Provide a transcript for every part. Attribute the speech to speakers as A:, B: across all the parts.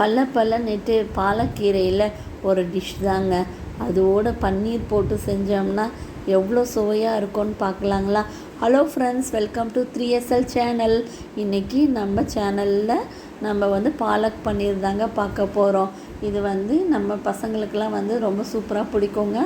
A: பல்ல பல்ல நெட்டு பாலக்கீரையில் ஒரு டிஷ் தாங்க. அதோட பன்னீர் போட்டு செஞ்சோம்னா எவ்வளோ சுவையாக இருக்கும்னு பார்க்கலாங்களா hello friends welcome to three S L channel இன்றைக்கி நம்ம சேனலில் நம்ம வந்து பாலக் பன்னீர் தாங்க பார்க்க போகிறோம் இது வந்து நம்ம பசங்களுக்கெல்லாம் வந்து ரொம்ப சூப்பராக பிடிக்குங்க.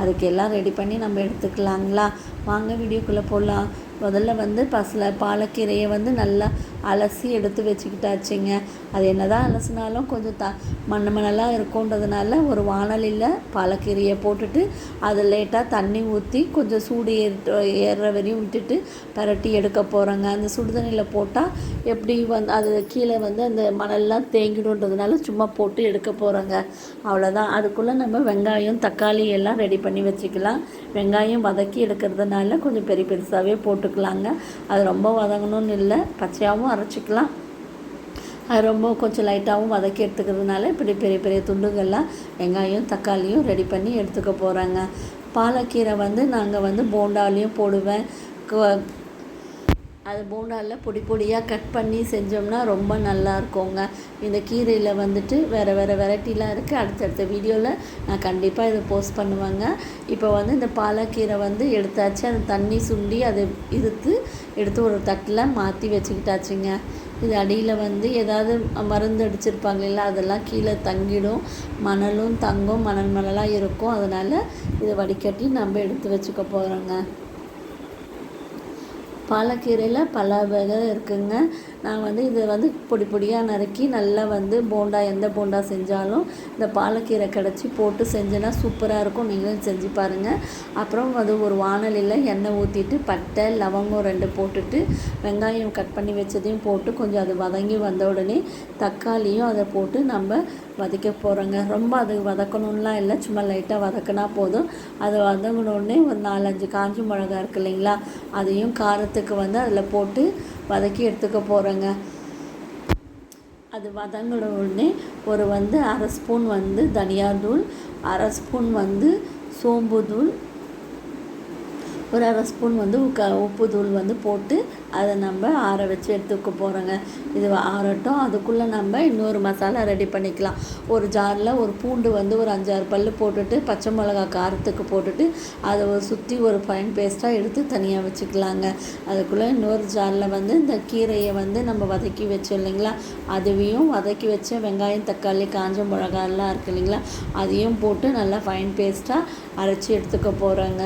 A: அதுக்கு எல்லாம் ரெடி பண்ணி நம்ம எடுத்துக்கலாங்களா? வாங்க வீடியோக்குள்ளே போகலாம் முதல்ல வந்து பசல பாலக்கீரையை வந்து நல்லா அலசி எடுத்து வச்சுக்கிட்டாச்சுங்க. அது என்ன தான் அலசினாலும் கொஞ்சம் த மண்ணு மணலாக இருக்குன்றதுனால ஒரு வானலியில் பாலக்கீரையை போட்டுட்டு அது லேட்டாக தண்ணி ஊற்றி கொஞ்சம் சூடு ஏற ஏறுற வரையும் விட்டுட்டு பரட்டி எடுக்க போகிறோங்க அந்த சுடு தண்ணியில் போட்டால் எப்படி வந்து அது கீழே வந்து அந்த மணல்லாம் தேங்கிடுன்றதுனால சும்மா போட்டு எடுக்க போகிறோங்க அவ்வளோதான் அதுக்குள்ளே நம்ம வெங்காயம் தக்காளி எல்லாம் ரெடி பண்ணி வச்சுக்கலாம். வெங்காயம் வதக்கி எடுக்கிறதுனால கொஞ்சம் பெரிய பெருசாகவே போட்டு போட்டுக்கலாங்க. அது ரொம்ப வதங்கணும்னு இல்லை. பச்சையாகவும் அரைச்சிக்கலாம். அது ரொம்ப கொஞ்சம் லைட்டாகவும் வதக்கி எடுத்துக்கிறதுனால இப்படி பெரிய பெரிய துண்டுகள்லாம் வெங்காயம் தக்காளியும் ரெடி பண்ணி எடுத்துக்க போகிறாங்க பாலக்கீரை வந்து நாங்கள் வந்து போண்டாலையும் போடுவேன். அது போண்டாவில் பொடி பொடியாக கட் பண்ணி செஞ்சோம்னா ரொம்ப நல்லா இருக்குங்க இந்த கீரையில் வந்துட்டு வேறு வேறு வெரைட்டிலாம் இருக்குது அடுத்தடுத்த வீடியோவில் நான் கண்டிப்பாக இதை போஸ்ட் பண்ணுவேங்க. இப்போ வந்து இந்த பாலக்கீரை வந்து எடுத்தாச்சு. அந்த தண்ணி சுண்டி அதை இருத்து எடுத்து ஒரு தட்டில் மாற்றி வச்சுக்கிட்டாச்சுங்க. இது அடியில் வந்து ஏதாவது மருந்து அடிச்சிருப்பாங்க இல்லை அதெல்லாம் கீழே தங்கிடும். மணலும் தங்கும். மணல் மணலாக இருக்கும். அதனால் இதை வடிகட்டி நம்ம எடுத்து வச்சுக்க போகிறோங்க பாலக்கீரையில் பல வகை இருக்குங்க. நான் வந்து இதை வந்து பொடி பொடியாக நறுக்கி நல்லா வந்து போண்டா எந்த போண்டா செஞ்சாலும் இந்த பாலக்கீரை கிடச்சி போட்டு செஞ்சேன்னா சூப்பராக இருக்கும். நீங்களும் செஞ்சு பாருங்கள் அப்புறம் அது ஒரு வானலியில் எண்ணெய் ஊற்றிட்டு பட்டை லவங்கம் ரெண்டு போட்டுட்டு வெங்காயம் கட் பண்ணி வச்சதையும் போட்டு கொஞ்சம் அது வதங்கி வந்த உடனே தக்காளியும் அதை போட்டு நம்ம வதக்க போகிறோங்க ரொம்ப அது வதக்கணும்லாம் இல்லை. சும்மா லைட்டாக வதக்கினா போதும். அது வதங்கினோடனே ஒரு நாலஞ்சு காஞ்சி மிளகா இருக்கு இல்லைங்களா அதையும் காரத்துக்கு வந்து அதில் போட்டு வதக்கி எடுத்துக்க போகிறேங்க அது வதங்கின உடனே ஒரு வந்து அரை ஸ்பூன் வந்து தனியாத்தூள் அரை ஸ்பூன் வந்து சோம்பு தூள் ஒரு அரை ஸ்பூன் வந்து உக்க உப்பு தூள் வந்து போட்டு அதை நம்ம ஆற வச்சு எடுத்துக்க போகிறோங்க இது ஆறட்டும். அதுக்குள்ளே நம்ம இன்னொரு மசாலா ரெடி பண்ணிக்கலாம். ஒரு ஜாரில் ஒரு பூண்டு வந்து ஒரு அஞ்சாறு பல் போட்டுட்டு பச்சை மிளகா காரத்துக்கு போட்டுட்டு அதை ஒரு சுற்றி ஒரு ஃபைன் பேஸ்ட்டாக எடுத்து தனியாக வச்சுக்கலாங்க. அதுக்குள்ளே இன்னொரு ஜாரில் வந்து இந்த கீரையை வந்து நம்ம வதக்கி வச்சோம் இல்லைங்களா? அதுவையும் வதக்கி வச்ச வெங்காயம் தக்காளி காஞ்ச மிளகாலாம் இருக்கு இல்லைங்களா? அதையும் போட்டு நல்லா ஃபைன் பேஸ்ட்டாக அரைச்சி எடுத்துக்க போகிறோங்க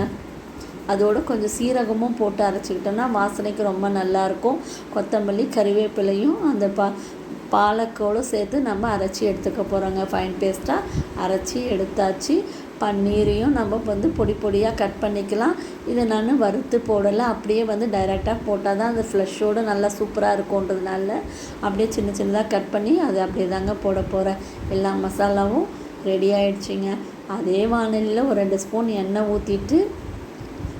A: அதோடு கொஞ்சம் சீரகமும் போட்டு அரைச்சிக்கிட்டோன்னா வாசனைக்கு ரொம்ப நல்லாயிருக்கும். கொத்தமல்லி கறிவேப்பிலையும் அந்த பா பாலக்கோடு சேர்த்து நம்ம அரைச்சி எடுத்துக்க போகிறோங்க ஃபைன் பேஸ்ட்டாக அரைச்சி எடுத்தாச்சு. பன்னீரையும் நம்ம வந்து பொடி பொடியாக கட் பண்ணிக்கலாம். இதை நான் வறுத்து போடலை. அப்படியே வந்து டைரெக்டாக போட்டால் தான் அந்த ஃப்ளஷோடு நல்லா சூப்பராக இருக்கும்ன்றதுனால அப்படியே சின்ன சின்னதாக கட் பண்ணி அதை அப்படியே தாங்க போட போகிறேன் எல்லா மசாலாவும் ரெடி ஆகிடுச்சிங்க அதே வானிலையில் ஒரு ரெண்டு ஸ்பூன் எண்ணெய் ஊற்றிட்டு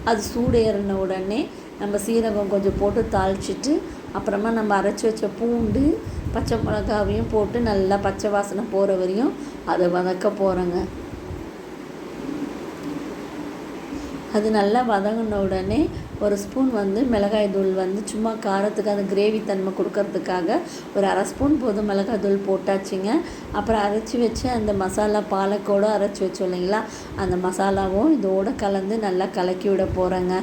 A: அது சூடு ஏறின உடனே நம்ம சீரகம் கொஞ்சம் போட்டு தாளிச்சிட்டு அப்புறமா நம்ம அரைச்சி வச்ச பூண்டு பச்சை மிளகாவையும் போட்டு நல்லா பச்சை வாசனை போகிற வரையும் அதை வதக்க போகிறோங்க அது நல்லா வதங்கின உடனே ஒரு ஸ்பூன் வந்து மிளகாய் தூள் வந்து சும்மா காரத்துக்கு அந்த கிரேவி தன்மை கொடுக்கறதுக்காக ஒரு அரை ஸ்பூன் போதும் மிளகாய் தூள் போட்டாச்சுங்க. அப்புறம் அரைச்சி வச்சு அந்த மசாலா பாலக்கோடு அரைச்சி வச்சோம் இல்லைங்களா? அந்த மசாலாவும் இதோடு கலந்து நல்லா கலக்கி விட போகிறேங்க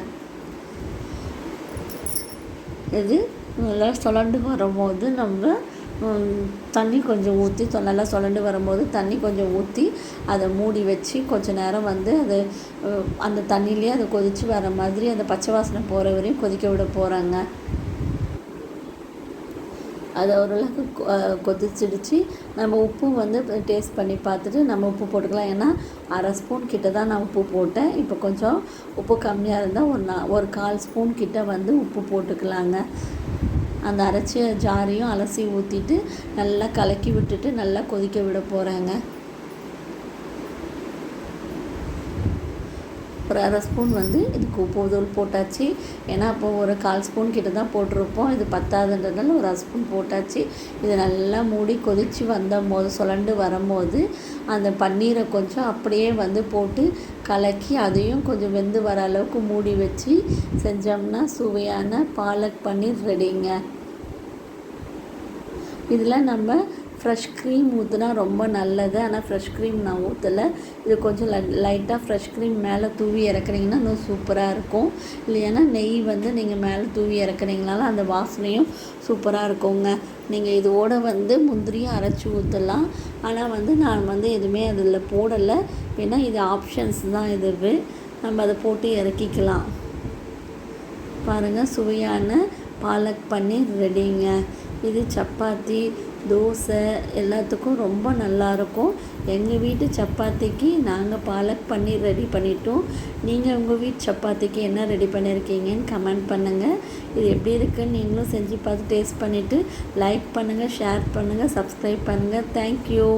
A: இது நல்லா சுழண்டு வரும்போது நம்ம தண்ணி கொஞ்சம் ஊற்றி நல்லா சுழண்டு வரும்போது தண்ணி கொஞ்சம் ஊற்றி அதை மூடி வச்சு கொஞ்ச நேரம் வந்து அது அந்த தண்ணியிலே அதை கொதித்து வர மாதிரி அந்த பச்சை வாசனை போகிற வரையும் கொதிக்க விட போகிறாங்க அது ஓரளவுக்கு கொதிச்சிடுச்சு. நம்ம உப்பும் வந்து டேஸ்ட் பண்ணி பார்த்துட்டு நம்ம உப்பு போட்டுக்கலாம். ஏன்னா அரை ஸ்பூன் கிட்ட தான் நான் உப்பு போட்டேன். இப்போ கொஞ்சம் உப்பு கம்மியாக இருந்தால் ஒரு நான் ஒரு கால் ஸ்பூன் கிட்ட வந்து உப்பு போட்டுக்கலாங்க. அந்த அரைச்ச ஜாரையும் அலசி ஊற்றிட்டு நல்லா கலக்கி விட்டுட்டு நல்லா கொதிக்க விட போகிறேங்க ஒரு அரை ஸ்பூன் வந்து இதுக்கு உப்பு தூள் போட்டாச்சு. ஏன்னா அப்போ ஒரு கால் ஸ்பூன் கிட்ட தான் போட்டிருப்போம். இது பத்தாதுன்றதுனால ஒரு அரை ஸ்பூன் போட்டாச்சு. இது நல்லா மூடி கொதித்து வந்த போது சுழண்டு வரும்போது அந்த பன்னீரை கொஞ்சம் அப்படியே வந்து போட்டு கலக்கி அதையும் கொஞ்சம் வெந்து வர அளவுக்கு மூடி வச்சு செஞ்சோம்னா சுவையான பாலக் பன்னீர் ரெடிங்க இதில் நம்ம ஃப்ரெஷ் க்ரீம் ஊற்றுனா ரொம்ப நல்லது. ஆனால் ஃப்ரெஷ் க்ரீம் நான் ஊற்றலை இது கொஞ்சம் லை லைட்டாக ஃப்ரெஷ் க்ரீம் மேலே தூவி இறக்குறீங்கன்னா இன்னும் சூப்பராக இருக்கும். இல்லைன்னா நெய் வந்து நீங்கள் மேலே தூவி இறக்குனீங்கனால அந்த வாசனையும் சூப்பராக இருக்குங்க. நீங்கள் இதோட வந்து முந்திரியும் அரைச்சி ஊற்றலாம் ஆனால் வந்து நான் வந்து எதுவுமே அதில் போடலை. ஏன்னா இது ஆப்ஷன்ஸ் தான் இது. நம்ம அதை போட்டு இறக்கிக்கலாம். பாருங்கள் சுவையான பாலக் பன்னீர் ரெடிங்க இது சப்பாத்தி தோசை எல்லாத்துக்கும் ரொம்ப நல்லாயிருக்கும் எங்கள் வீட்டு சப்பாத்திக்கு நாங்கள் பாலக் பன்னீர் ரெடி பண்ணிட்டோம். நீங்கள் உங்கள் வீட்டு சப்பாத்திக்கு என்ன ரெடி பண்ணியிருக்கீங்கன்னு கமெண்ட் பண்ணுங்கள் இது எப்படி இருக்குன்னு நீங்களும் செஞ்சு பார்த்து டேஸ்ட் பண்ணிவிட்டு லைக் பண்ணுங்கள் ஷேர் பண்ணுங்கள் சப்ஸ்கிரைப் பண்ணுங்கள் தேங்க்யூ